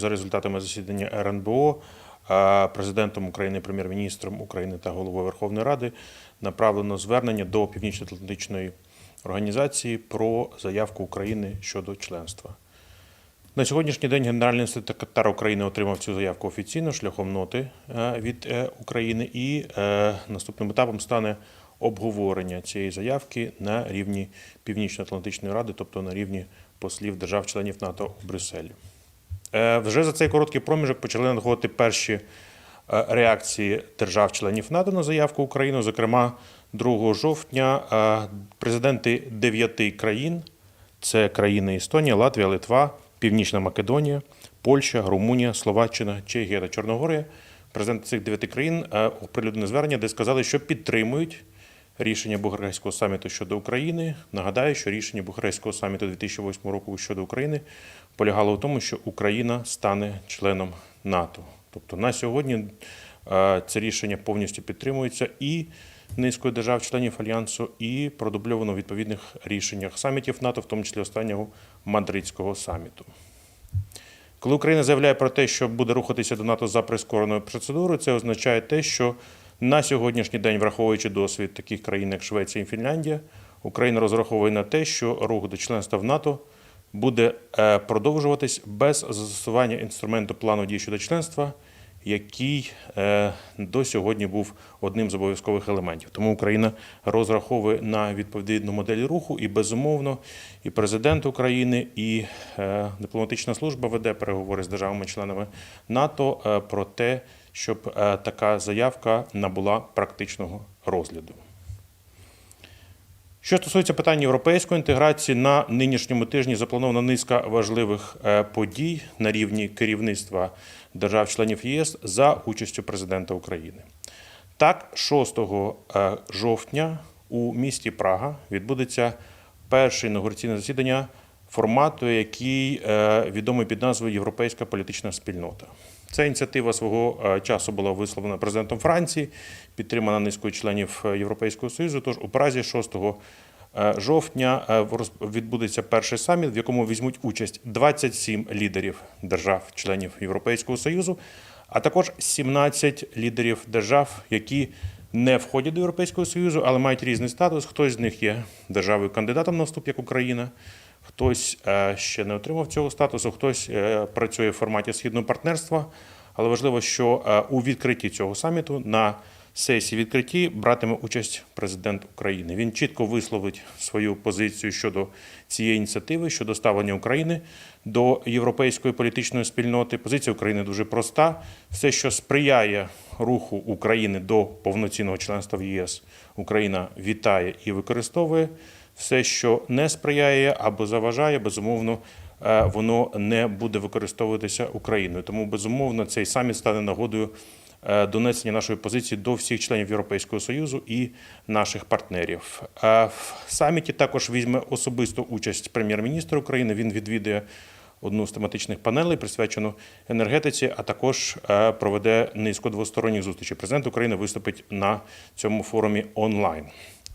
За результатами засідання РНБО е, президентом України, прем'єр-міністром України та головою Верховної Ради направлено звернення до Північно-Атлантичної організації про заявку України щодо членства. На сьогоднішній день Генеральний секретар України отримав цю заявку офіційно шляхом ноти е, від е, України, і наступним етапом стане обговорення цієї заявки на рівні Північно-Атлантичної ради, тобто на рівні послів держав-членів НАТО у Брюсселі. Е, Вже за цей короткий проміжок почали надходити перші е, реакції держав-членів НАТО на заявку України. Зокрема, 2 жовтня е, президенти дев'яти країн це країни Естонія, Латвія, Литва, Північна Македонія, Польща, Румунія, Словаччина, Чехія та Чорногорія. Президенти цих дев'яти країн оприлюднили звернення, де сказали, що підтримують рішення Бухарестського саміту щодо України. Нагадаю, що рішення Бухарестського саміту 2008 року щодо України полягало в тому, що Україна стане членом НАТО. Тобто на сьогодні е, це рішення повністю підтримується і низкою держав-членів альянсу, і продубльовано в відповідних рішеннях самітів НАТО, в тому числі останнього Мадридського саміту. Коли Україна заявляє про те, що буде рухатися до НАТО за прискореною процедурою, це означає те, що на сьогоднішній день, враховуючи досвід таких країн, як Швеція і Фінляндія, Україна розраховує на те, що рух до членства в НАТО буде е, продовжуватись без застосування інструменту плану дій щодо членства, який е, до сьогодні був одним з обов'язкових елементів. Тому Україна розраховує на відповідну модель руху, і безумовно, і президент України, і е, дипломатична служба веде переговори з державами-членами НАТО про те, щоб е, така заявка набула практичного розгляду. Що стосується питань європейської інтеграції, на нинішньому тижні запланована низка важливих е, подій на рівні керівництва держав-членів ЄС за участю президента України. Так, 6 е, жовтня у місті Прага відбудеться перше інаугураційне засідання формату, який відомий під назвою Європейська політична спільнота. Ця ініціатива свого е, часу була висловлена президентом Франції, підтримана низкою членів е, Європейського Союзу. Тож у Празі 6 е, жовтня відбудеться перший саміт, в якому візьмуть участь 27 лідерів держав-членів Європейського Союзу, а також 17 лідерів держав, які не входять до Європейського Союзу, але мають різний статус. Хтось з них є державою кандидатом на вступ, як Україна. Хтось е, ще не отримав цього статусу, хтось е, працює в форматі східного партнерства. Але важливо, що е, у відкритті цього саміту на сесії відкритті братиме участь президент України. Він чітко висловить свою позицію щодо цієї ініціативи, щодо ставлення України до європейської політичної спільноти. Позиція України дуже проста. Все, що сприяє руху України до повноцінного членства в ЄС, Україна вітає і використовує. Все, що не сприяє або заважає, безумовно, е, воно не буде використовуватися Україною. Тому, безумовно, цей саміт стане нагодою е, донесення нашої позиції до всіх членів Європейського Союзу і наших партнерів. Е, В саміті також візьме особисту участь прем'єр-міністр України. Він відвідає одну з тематичних панелей, присвячену енергетиці, а також проведе низку двосторонніх зустрічей. Президент України виступить на цьому форумі онлайн.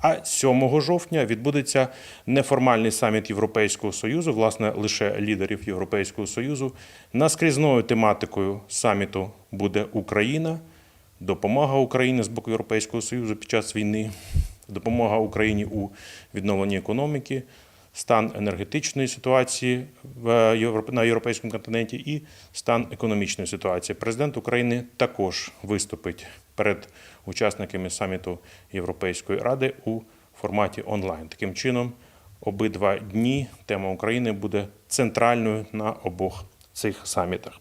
А 7 жовтня відбудеться неформальний саміт Європейського союзу, власне, лише лідерів Європейського союзу. Наскрізною тематикою саміту буде Україна, допомога Україні з боку Європейського союзу під час війни, допомога Україні у відновленні економіки, стан енергетичної ситуації в на європейському континенті і стан економічної ситуації. Президент України також виступить перед учасниками саміту Європейської ради у форматі онлайн. Таким чином, обидва дні тема України буде центральною на обох цих самітах.